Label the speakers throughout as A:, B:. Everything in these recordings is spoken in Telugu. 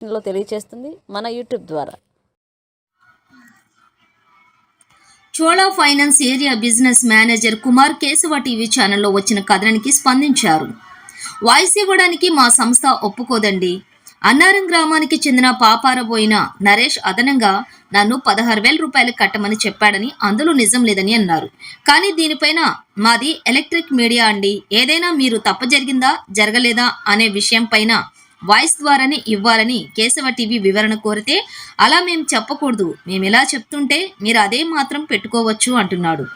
A: లో తెలియచేస్తుంది మన యూట్యూబ్ ద్వారా.
B: Chola finance area business manager Kumar Keshava TV ఛానల్లో వచ్చిన కథనానికి స్పందించారు. వాయిస్ ఇవ్వడానికి మా సంస్థ ఒప్పుకోదండి. అన్నారం గ్రామానికి చెందిన పాపారబోయిన నరేష్ అదనంగా నన్ను పదహారు వేల రూపాయలు కట్టమని చెప్పాడని అందులో నిజం లేదని అన్నారు. కానీ దీనిపైన మాది ఎలక్ట్రిక్ మీడియా అండి. ఏదైనా మీరు తప్పు జరిగిందా జరగలేదా అనే విషయం పైన వాయిస్ ద్వారానే ఇవ్వాలని కేశవ టీవీ వివరణ కోరితే అలా మేము చెప్పకూడదు. మేము ఇలా చెప్తుంటే మీరు అదే మాత్రం పెట్టుకోవచ్చు అంటున్నాడు.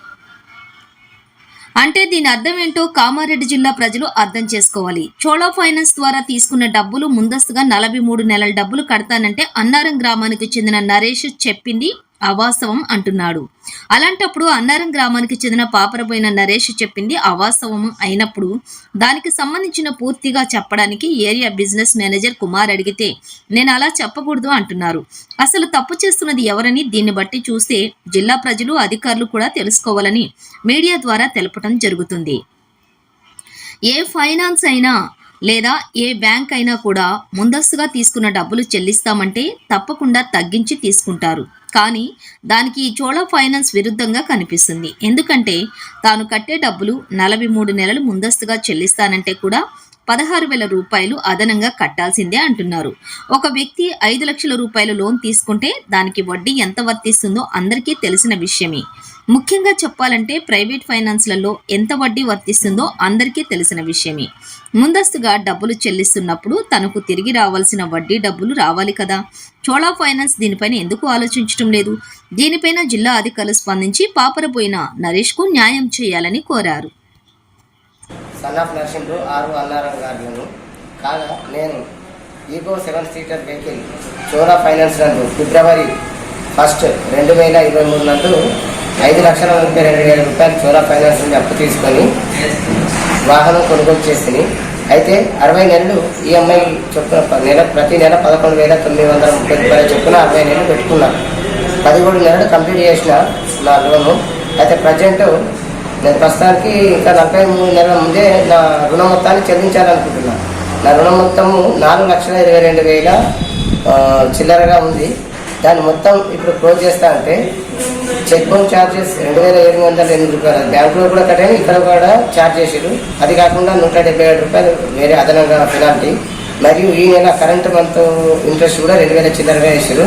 B: అంటే దీని అర్థం ఏంటో కామారెడ్డి జిల్లా ప్రజలు అర్థం చేసుకోవాలి. చోళా ఫైనాన్స్ ద్వారా తీసుకున్న డబ్బులు ముందస్తుగా నలభై మూడు నెలల డబ్బులు కడతానంటే అన్నారం గ్రామానికి చెందిన నరేష్ చెప్పింది అవాస్తవం అంటున్నాడు. అలాంటప్పుడు అన్నారం గ్రామానికి చెందిన పాపరపోయిన నరేష్ చెప్పింది అవాస్తవం అయినప్పుడు దానికి సంబంధించిన పూర్తిగా చెప్పడానికి ఏరియా బిజినెస్ మేనేజర్ కుమార్ అడిగితే నేను అలా చెప్పకూడదు అంటున్నారు. అసలు తప్పు చేస్తున్నది ఎవరని దీన్ని బట్టి చూస్తే జిల్లా ప్రజలు అధికారులు కూడా తెలుసుకోవాలని మీడియా ద్వారా తెలపడం జరుగుతుంది. ఏ ఫైనాన్స్ అయినా లేదా ఏ బ్యాంక్ అయినా కూడా ముందస్తుగా తీసుకున్న డబ్బులు చెల్లిస్తామంటే తప్పకుండా తగ్గించి తీసుకుంటారు. కానీ దానికి ఈ చోళ ఫైనాన్స్ విరుద్ధంగా కనిపిస్తుంది. ఎందుకంటే తాను కట్టే డబ్బులు నలభై మూడు నెలలు ముందస్తుగా చెల్లిస్తానంటే కూడా పదహారు వేల రూపాయలు అదనంగా కట్టాల్సిందే అంటున్నారు. ఒక వ్యక్తి ఐదు లక్షల రూపాయలు లోన్ తీసుకుంటే దానికి వడ్డీ ఎంత వర్తిస్తుందో అందరికీ తెలిసిన విషయమే. ముఖ్యంగా చెప్పాలంటే ప్రైవేట్ ఫైనాన్స్లలో ఎంత వడ్డీ వర్తిస్తుందో అందరికీ తెలిసిన విషయమే. ముందస్తుగా డబ్బులు చెల్లిస్తున్నప్పుడు తనకు తిరిగి రావాల్సిన వడ్డీ డబ్బులు రావాలి కదా? చోళా ఫైనాన్స్ దీనిపైన ఎందుకు ఆలోచించడం లేదు? దీనిపైన జిల్లా అధికారులు స్పందించి పాపరపోయిన నరేష్కు న్యాయం చేయాలని కోరారు.
C: సన్ ఆఫ్ నర్సింగ్లు ఆరు అన్నారం గార్డులను కాగా నేను Eeco seven seater vehicle Chola finance నందు ఫిబ్రవరి ఫస్ట్ రెండు వేల ఇరవై మూడు నందు ఐదు లక్షల ముప్పై రెండు వేల రూపాయలు చోరా ఫైనాన్స్ నుండి అప్పు తీసుకొని వాహనం కొనుగోలు చేసింది అయితే అరవై నెలలు ఈఎంఐ చొప్పున నెల ప్రతి నెల పదకొండు వేల తొమ్మిది వందల ముప్పై రూపాయల చొప్పున అరవై నెలలు పెట్టుకున్నాను. పదిహేడు నెలలు కంప్లీట్ చేసిన నా లోను. అయితే ప్రజెంట్ నేను ప్రస్తుతానికి ఇంకా నలభై మూడు నెలల ముందే నా రుణ మొత్తాన్ని చెల్లించాలనుకుంటున్నాను. నా రుణం మొత్తము నాలుగు లక్షల ఇరవై రెండు వేల చిల్లరగా ఉంది. దాన్ని మొత్తం ఇప్పుడు క్లోజ్ చేస్తా అంటే చెక్ బౌన్ ఛార్జెస్ రెండు వేల ఏడు వందల ఎనిమిది రూపాయలు. బ్యాంకులో కూడా కట్టాను ఇక్కడ కూడా ఛార్జ్ చేసారు అది కాకుండా నూట డెబ్బై ఏడు రూపాయలు వేరే అదనంగా పెనాల్టీ మరియు ఈ నెల కరెంట్ మంత్ ఇంట్రెస్ట్ కూడా రెండు వేల చిల్లరగా వేసారు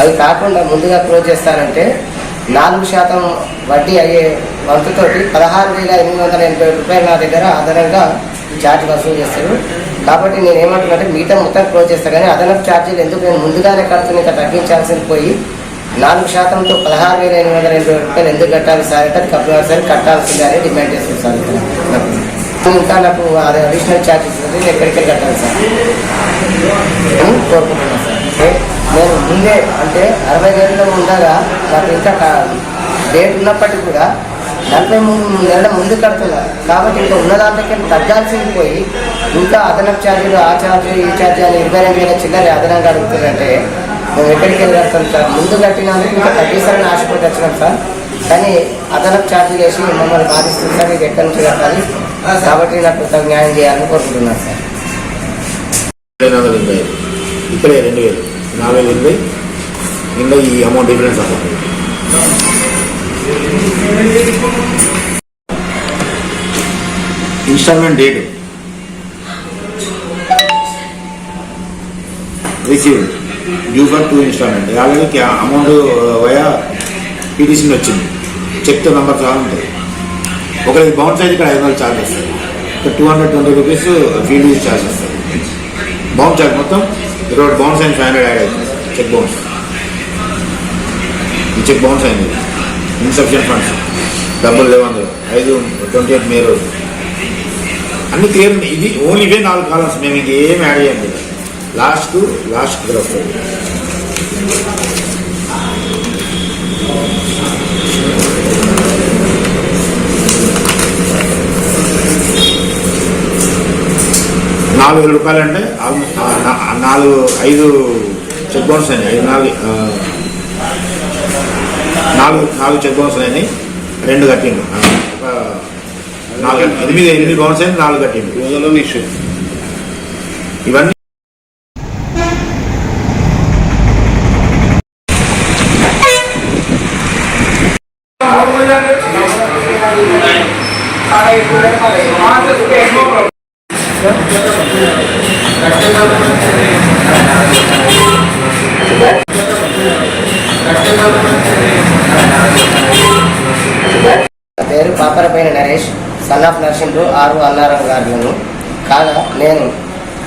C: అవి కాకుండా ముందుగా క్లోజ్ చేస్తారంటే నాలుగు శాతం వడ్డీ అయ్యే వంతుతోటి పదహారు వేల ఎనిమిది వందల ఎనభై రూపాయలు నా దగ్గర అదనంగా ఛార్జ్ వసూలు చేస్తారు. కాబట్టి నేను ఏమంటున్నానంటే మిగతా మొత్తం క్లోజ్ చేస్తాను కానీ అదనపు ఛార్జీలు ఎందుకు నేను ముందుగానే కడుతున్నా ఇంకా తగ్గించాల్సింది పోయి నాలుగు శాతంతో పదహారు వేల ఎనిమిది వందల ఎనభై రూపాయలు ఎందుకు కట్టాలి సార్ అంటే అది కంపల్సరీ కట్టాల్సిందే అని డిమాండ్ చేస్తుంది సార్. ఇంకా నాకు అది అడిషనల్ ఛార్జెస్ ఉంది ఎక్కడికి కట్టాలి సార్. కోరుకుంటున్నాను సార్. ఓకే? నేను ముందే అంటే అరవై గంటలు ఉండగా నాకు ఇంకా డేట్ ఉన్నప్పటికీ కూడా నలభై మూడు నెలల ముందు కడుతున్నా. కాబట్టి ఇంకా ఉన్న దాంట్లోకి తగ్గాల్సింది పోయి ఇంకా అదనపు ఛార్జీలు ఆ ఛార్జీ ఈ ఛార్జీ అని ఇరవై రెండు వేల చిల్లర అదనంగా అడుగుతుందంటే మేము ఎక్కడికి వెళ్ళగలుగుతాం సార్? ముందు కట్టినందుకు ఇంకా తగ్గిస్తారని ఆశపడి వచ్చినాం సార్. కానీ అదనపు ఛార్జీలు వేసి మమ్మల్ని బాధిస్తుంది సార్. ఇది ఎక్కడి నుంచి కట్టాలి? కాబట్టి నాకు తగు న్యాయం చేయాలని కోరుకుంటున్నాను సార్.
D: రెండు రెండు వేలు. నాలుగు వేలు ఎనభై ఇంకా ఈ అమౌంట్ డిఫరెన్స్ అవుతుంది installment date receive due for two installment అలాగే అమౌంట్ వయా పీటీసీ వచ్చింది. చెక్తో నంబర్ చాలా ఉంటుంది ఒకరికి బౌన్స్ అయితే ఇక్కడ ఐదు వందలు ఛార్జ్ వస్తుంది ఇక్కడ two hundred twenty rupees field charge వస్తుంది బౌన్స్ ఛార్జ్ మొత్తం ఇరవై బౌన్స్ అయింది ఫైవ్ హండ్రెడ్ యాడ్ అవుతుంది చెక్ బౌన్స్ ఈ చెక్ బౌన్స్ అయింది ఇన్సెప్షన్ ఫండ్స్ డబ్బులు లేవు అందులో ఐదు ట్వంటీ ఎయిట్ మే రోజు అన్ని క్లియర్ ఉంది ఇది ఓన్లీ ఇవే నాలుగు కాలమ్స్ మేము ఇంకేం యాడ్ చేయండి లాస్ట్ లాస్ట్ గ్రఫ్ నాలుగు వేల రూపాయలు అంటే నాలుగు ఐదు చెక్ బౌన్స్ అయినాయి. ఐదు నాలుగు నాలుగు నాలుగు చెక్ బౌన్స్ అయినాయి. రెండు కట్టిండు నాలుగు ఎనిమిది ఎనిమిది బౌన్స్ అయినాయి నాలుగు కట్టిండు ఇష్యూ.
C: ఇవన్నీ పేరు పాపరపైన నరేష్ సన్ ఆఫ్ నర్సింహుడు ఆరు అన్నారం గారులను కాగా నేను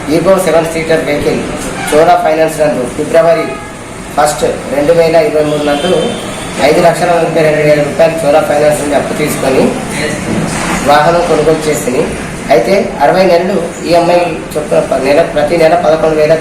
C: Eeco seven seater vehicle Chola finance నందు ఫిబ్రవరి ఫస్ట్ రెండు వేల ఇరవై మూడు నందు ఐదు లక్షల ముప్పై రెండు వేల రూపాయలు చోరా ఫైనాన్స్ నుండి అప్పు తీసుకొని వాహనం కొనుగోలు చేసింది. అయితే అరవై నెలలు ఈఎంఐ చొప్పున నెల ప్రతి నెల పదకొండు వేల